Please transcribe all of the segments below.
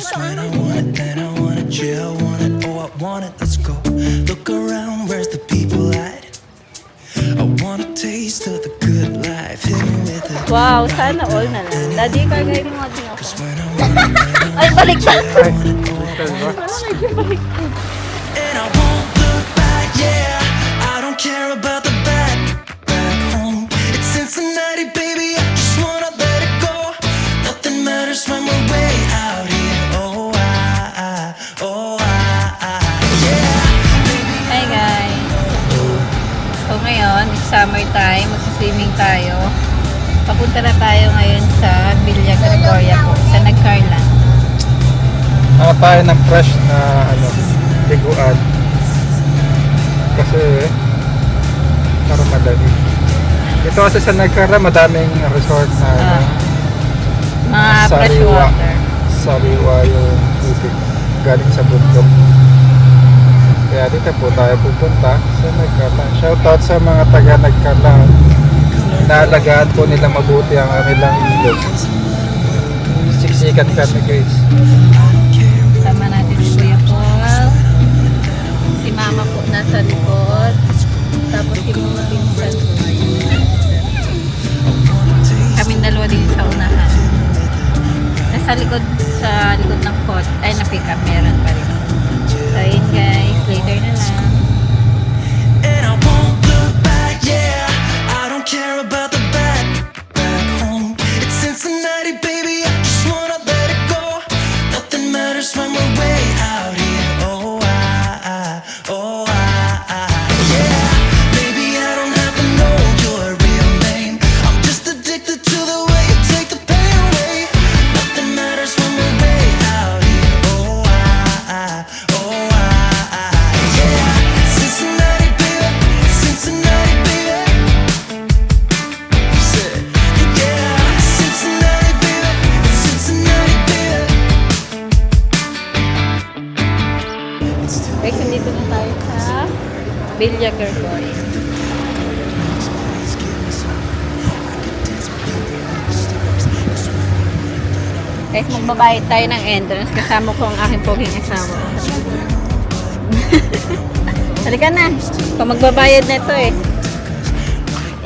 Cause when I want it, then I want it, yeah, I want it, oh, I want it, let's go. Look around, where's the people at? I want a taste of the good life, hit me with it. Wow, sana all na lang. Daddy, kagay mo din ako. Cause when I want it, then I Ay, balik pa. Ay, crystal ba? And I tayo. Papunta na tayo ngayon sa Villa Gregoria po, sa Nagcarlan. Mga tayo ng fresh na ano, tiguan. Kasi para madali. Ito kasi sa Nagkara, madaming resort na ano, Ah, mga fresh Sariwa. water. sariwa yung tubig galing sa bundok. Kaya dito po tayo pupunta sa Nagkala. Shoutout sa mga taga Nagkala. Naalagaan po nila mabuti ang kanilang ilog. Siksikan kami guys. Sama natin si Kuya Paul. Si Mama po nasa likod. Tapos si Mama Vincent. Kami dalawa din sa unahan. Nasa likod, sa likod ng pot. Ay, na pick up. Meron pa rin. So, yun guys. Later na lang. Care about magbabayad tayo ng entrance. Kasama ko ang aking poging asawa. Halika na. Kung magbabayad na ito eh.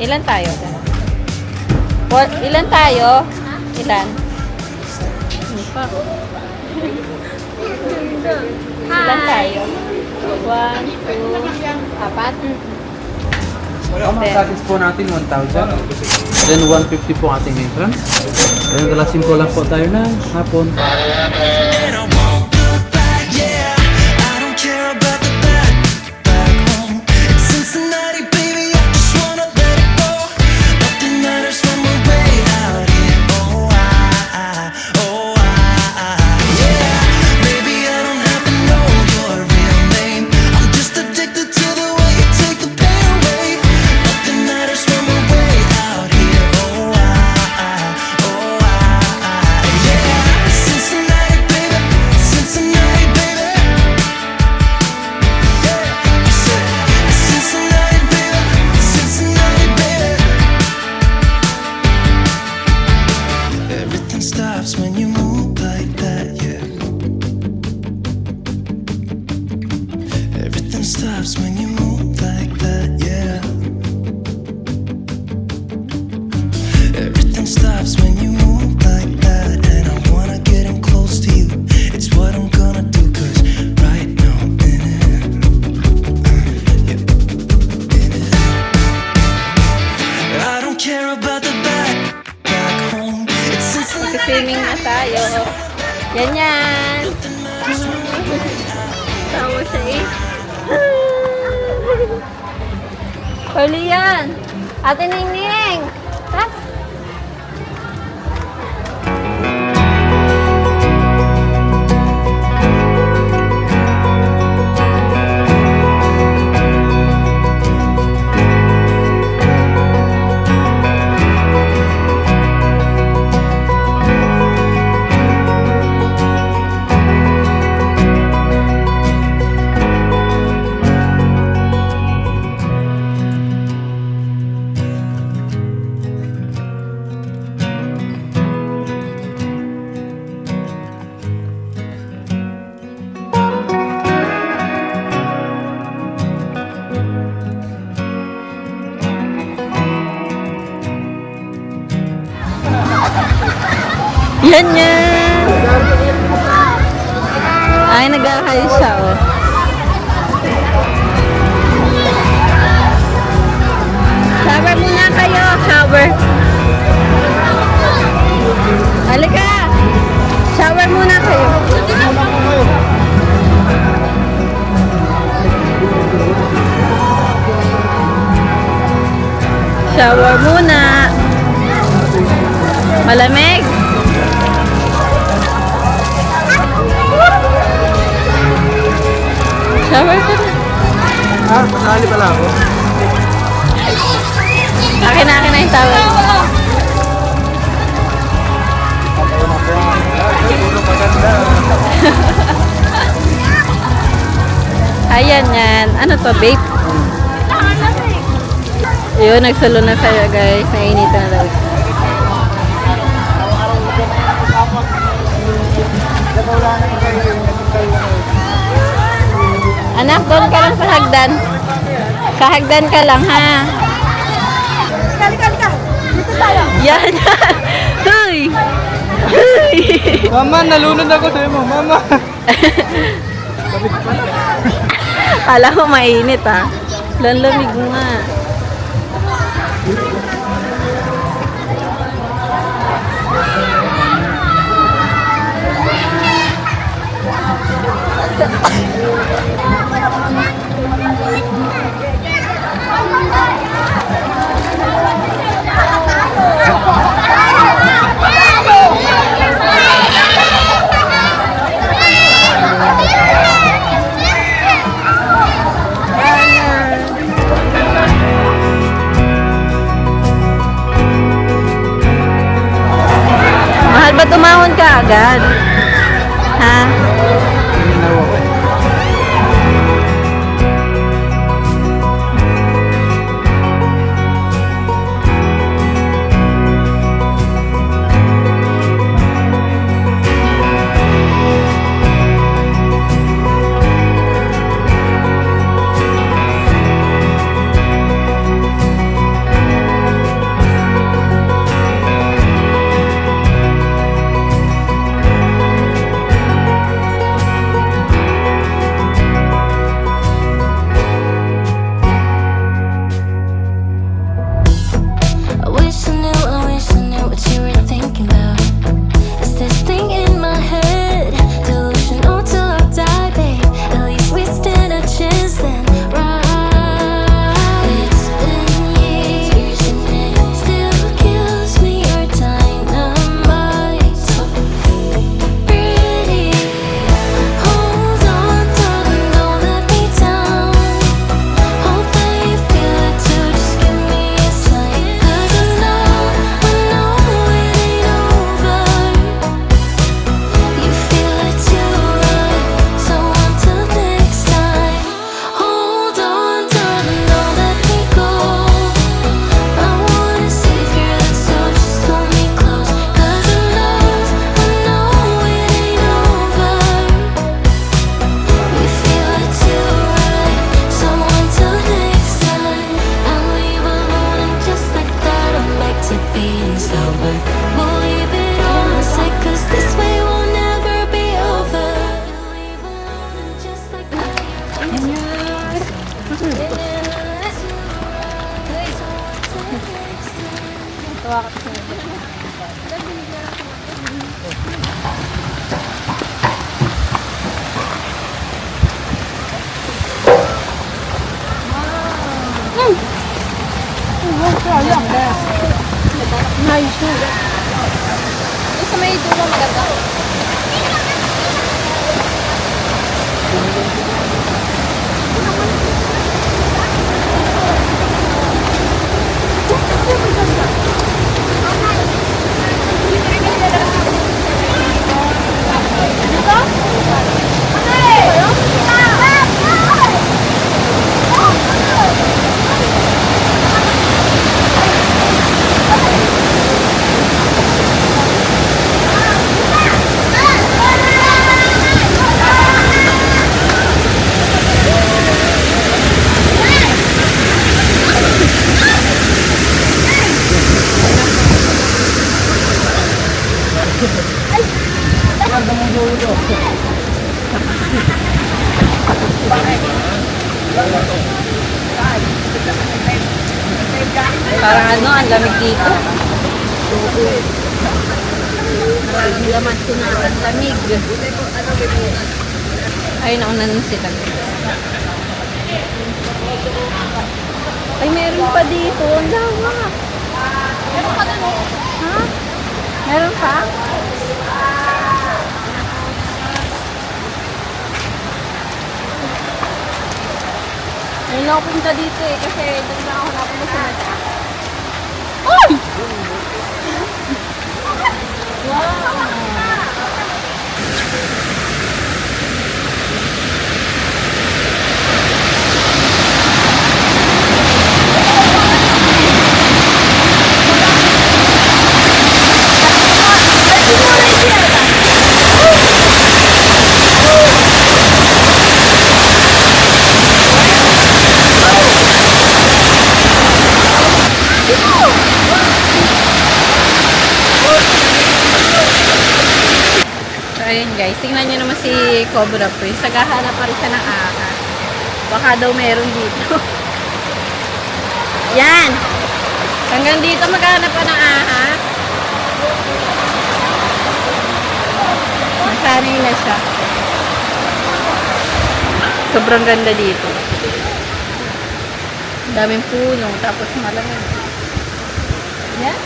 Ilan tayo? What? Ilan tayo? Ilan? Pa? Ilan tayo? One, two, apat. Ang mga classes po natin 1,000. Then 150 po ating entrance. Then galasin po lang po tayo ng hapon. Yan yan. Tawa siya eh. Huli yan. Ate Ningning. shower muna. Malamig. Shower ka na. Ah, pasali pala ako. Akin na, akin na yung towel. Ayan yan. Ano to, babe? Yun, nagsulo na siya guys. Nainit na daw. Anak, doon ka lang sa hagdan. Sa hagdan ka lang, ha? Kali, kali ka. Dito tayo. Yan. Hoy. Hoy. Mama, nalunod ako sa'yo mo. Mama. Alam mo, mainit, ha? Lalamig nga. Yeah. Maganda. Nice to. Yung sa may dulo maganda. Dito? Lamig dito. Maraming laman ko na ang lamig. Ay, nauna na sila. Ay, meron pa dito. Ang lawa. Meron pa doon. Ha? Meron pa? Ayun ako punta dito eh, kasi doon na ako napunta sa mata. Wow! So, ayun guys, tingnan nyo naman si Cobra Prince. Naghahanap pa rin siya ng ahas. Baka daw meron dito. Yan! Hanggang dito maghahanap pa ng ahas. Nasanay na siya. Sobrang ganda dito. Daming puno, tapos malamig. Yan.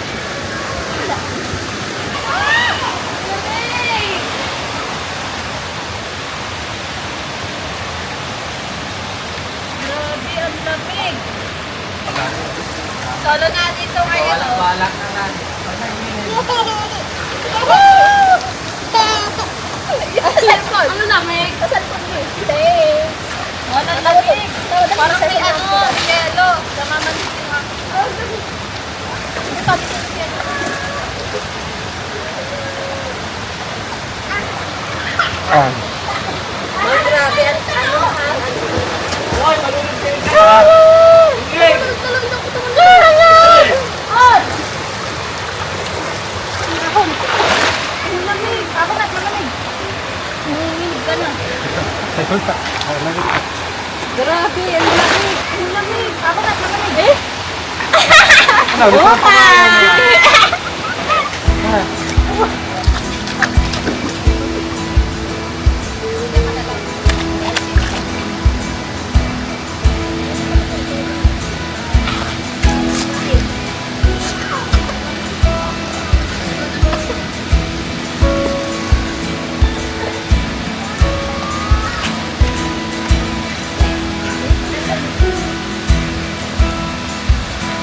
Grabe, ang lamig. Solo na dito ngayon. oh. Balak na lang. Ano lamig? Kasal ko niyo. Hindi. Oh, ang lamig. Parang may ano, yelo. Namamansin ako. Ah. Ang grabe, ang ano ha? Ang lamig. Ako na, malamig. Nanginginig ka na. Ayun pa. Ah, Grabe, ang lamig. Ang lamig. Ako na, malamig. Eh? Ano,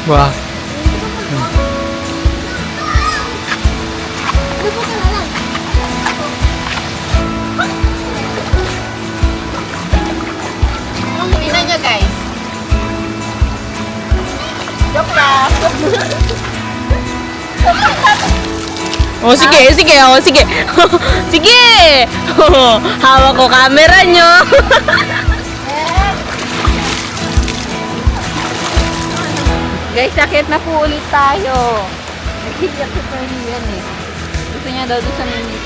ulit pa. Wah. Tingnan nyo guys. Joke lang. Oh, sige, sige, oh, sige. sige! Oh, hawak ko camera Guys, sakit na po ulit tayo. Naghiyak Pearly yan eh. Gusto niya daw doon sa mini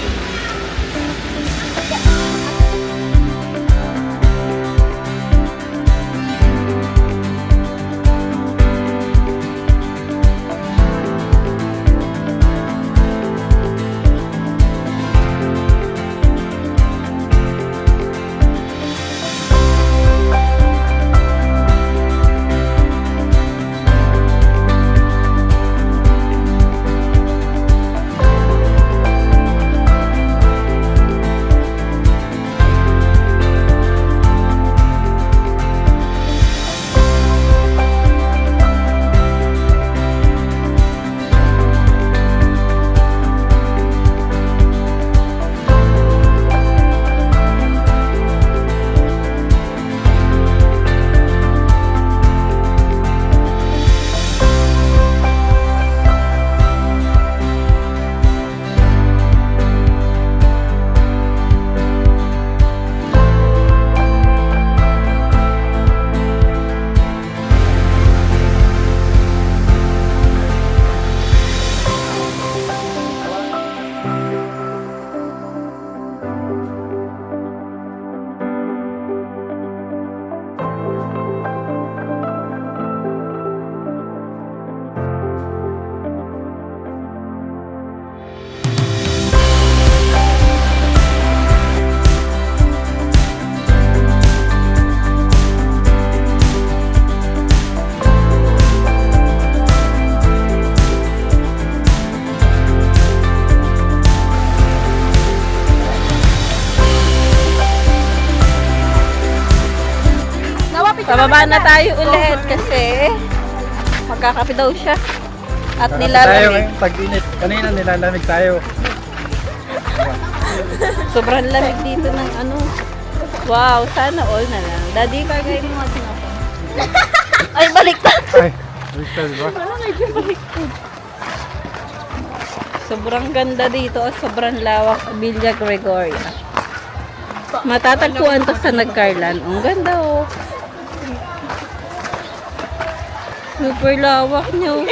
Pababa na tayo ulit kasi magkakape daw siya. At Tayo nilalamig. ngayon, tag-init. Kanina nilalamig tayo. Sobrang lamig dito ng ano. Wow, sana all na lang. Daddy, bagay mo nga ako. Ay, baliktad. Ay, baliktad ba? Sobrang ganda dito at sobrang lawak sa Villa Gregoria. Matatagpuan to sa Nagcarlan. Ang ganda oh. Super lawak niyo.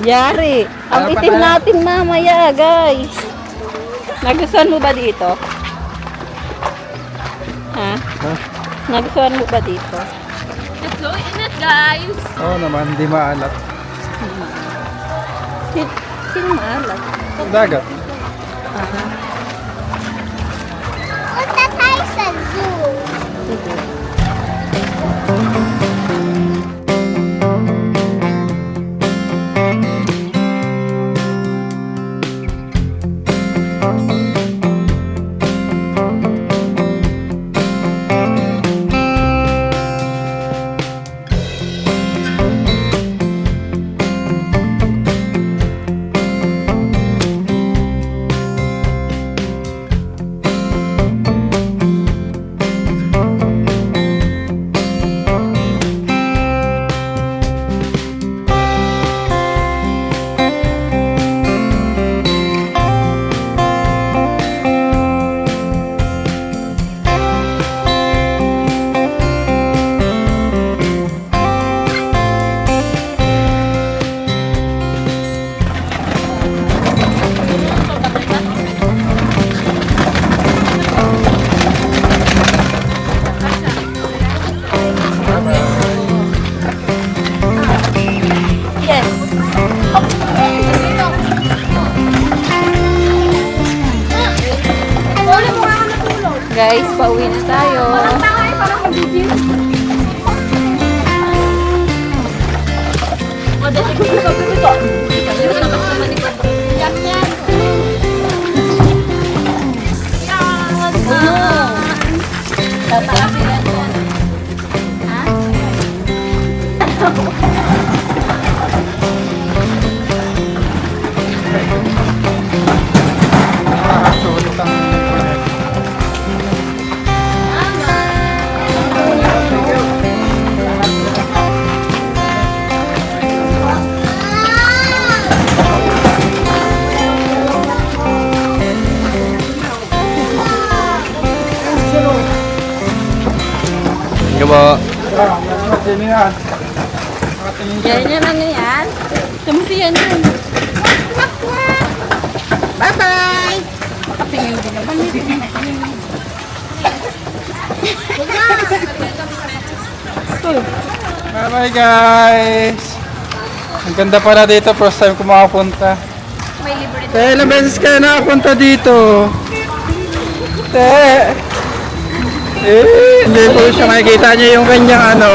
Yari. Ang itim natin mamaya, guys. Nagustuhan mo ba dito? Ha? Ha? Nagustuhan mo ba dito? Let's go in it, guys! Oo naman, hindi maalat. Sin sino maalat? Dagat. Punta tayo sa zoo. Oh. 감사합니다. Sige po. Sino yan? Yan ano yan? Kamusta yan yan? Bye-bye! Patingin din naman. Bye bye guys! Ang ganda pala dito, first time ko makapunta. May libre Te, ilang beses kayo nakapunta dito? Te! Eh, hindi po siya makikita niyo yung kanyang ano,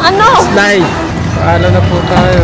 Ano? slide. Paala na po tayo.